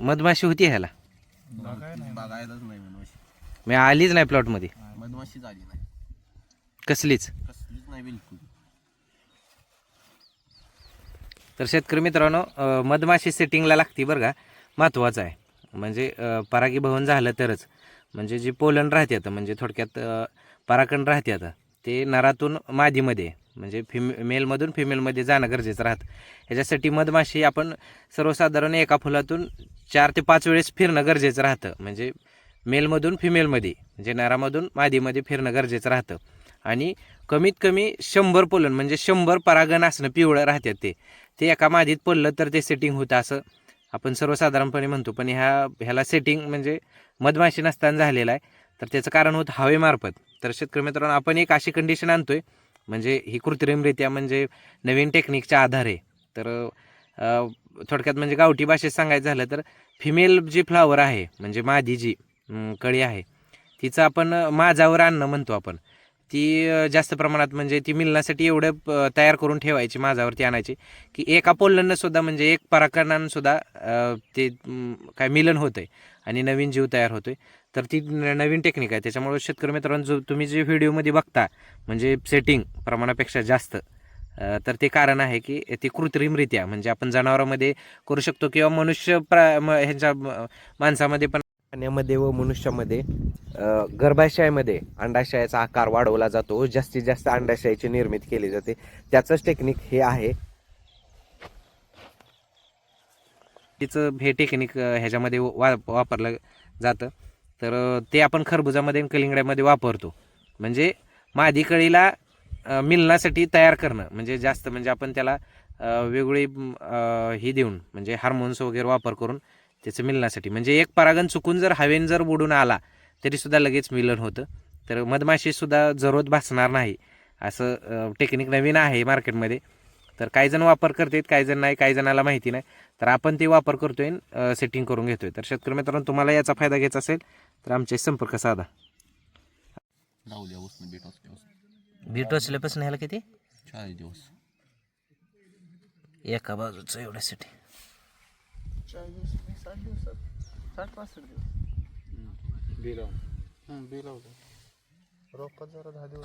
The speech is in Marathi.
मधमाशी होती ह्याला. बघायलाच नाही मधमाशी. मी आलीच नाही प्लॉटमध्ये. मधमाशी झाली नाही. कसलीच? कसलीच नाही बिलकुल. तर शेतकरी मित्रांनो मधमाशी सेटिंगला लागती बरं का. महत्त्वाचं आहे. म्हणजे परागीभवन झालं तरच. म्हणजे जी पोलन राहतात म्हणजे थोडक्यात पराकण राहतात ते नरातून मादीमध्ये. म्हणजे फिमे मेलमधून फिमेलमध्ये जाणं गरजेचं राहतं. ह्याच्यासाठी मधमाशी आपण सर्वसाधारण एका फुलातून चार ते पाच वेळेस फिरणं गरजेचं राहतं. म्हणजे मेलमधून फिमेलमध्ये म्हणजे नरामधून मादीमध्ये फिरणं गरजेचं राहतं. आणि कमीत कमी शंभर पोलन म्हणजे शंभर परागण असणं पिवळं राहतात ते. ते एका मादीत पडलं तर ते सेटिंग होतं असं आपण सर्वसाधारणपणे म्हणतो. पण ह्या ह्याला सेटिंग म्हणजे मधमाशी नसताना झालेला आहे. तर त्याचं कारण होतं हवेमार्फत. तर शेतकरी मित्रांनो आपण एक अशी कंडिशन आणतोय म्हणजे ही कृत्रिमरित्या म्हणजे नवीन टेक्निकच्या आधारे. तर थोडक्यात म्हणजे गावठी भाषेत सांगायचं झालं तर फिमेल जी फ्लावर आहे म्हणजे मादी जी कळी आहे तिचं आपण माझावर आणणं म्हणतो आपण. ती जास्त प्रमाणात म्हणजे ती मिलनासाठी एवढं तयार करून ठेवायची माझ्यावरती आणायची. की एका पोलनं सुद्धा म्हणजे एक पराकरणानंसुद्धा ते काय मिलन होतंय आणि नवीन जीव तयार होतो आहे तर ती न- नवीन टेक्निक आहे. त्याच्यामुळे शेतकरी मित्रांनो जो तुम्ही जे व्हिडिओमध्ये बघता म्हणजे सेटिंग प्रमाणापेक्षा जास्त तर ते कारण आहे की ती कृत्रिमरित्या म्हणजे आपण जनावरांमध्ये करू शकतो किंवा मनुष्य प्रा म- ह्यांच्या माणसामध्ये पण पाण्यामध्ये व मनुष्यामध्ये गर्भाशयामध्ये अंडाशयाचा आकार वाढवला जातो. जास्तीत जास्त अंडाशयाची निर्मिती केली जाते. त्याचंच टेक्निक हे आहे. तिचं हे टेक्निक ह्याच्यामध्ये वा वापरलं जातं. तर ते आपण खरबुजामध्ये कलिंगड्यामध्ये वापरतो. म्हणजे मादी कळीला मिलण्यासाठी तयार करणं. म्हणजे जास्त म्हणजे आपण त्याला वेगळी ही देऊन म्हणजे हार्मोन्स वगैरे वापर करून त्याचं मिलण्यासाठी म्हणजे एक परागण चुकून जर हवेन जर बुडून आला तरीसुद्धा लगेच मिलन होतं. तर मधमाशीसुद्धा जरूरत भासणार नाही असं टेक्निक नवीन आहे मार्केटमध्ये तर काही जण वापर करतात काही जण नाही काही जणाला माहिती नाही. तर आपण ते वापर करतोय सेटिंग करून घेतोय. तर शेतकरी मित्रांनो तुम्हाला याचा फायदा घ्यायचा असेल तर आमचे संपर्क साधा. बीट टोचल्यापासून ह्याला किती? चाळीस दिवस. एका बाजूचं एवढ्यासाठी. चाळीस साठ दिवसात साठ पासष्ट दिवस. बिलाव हं, बिल लावलं रोपात जरा दहा दिवस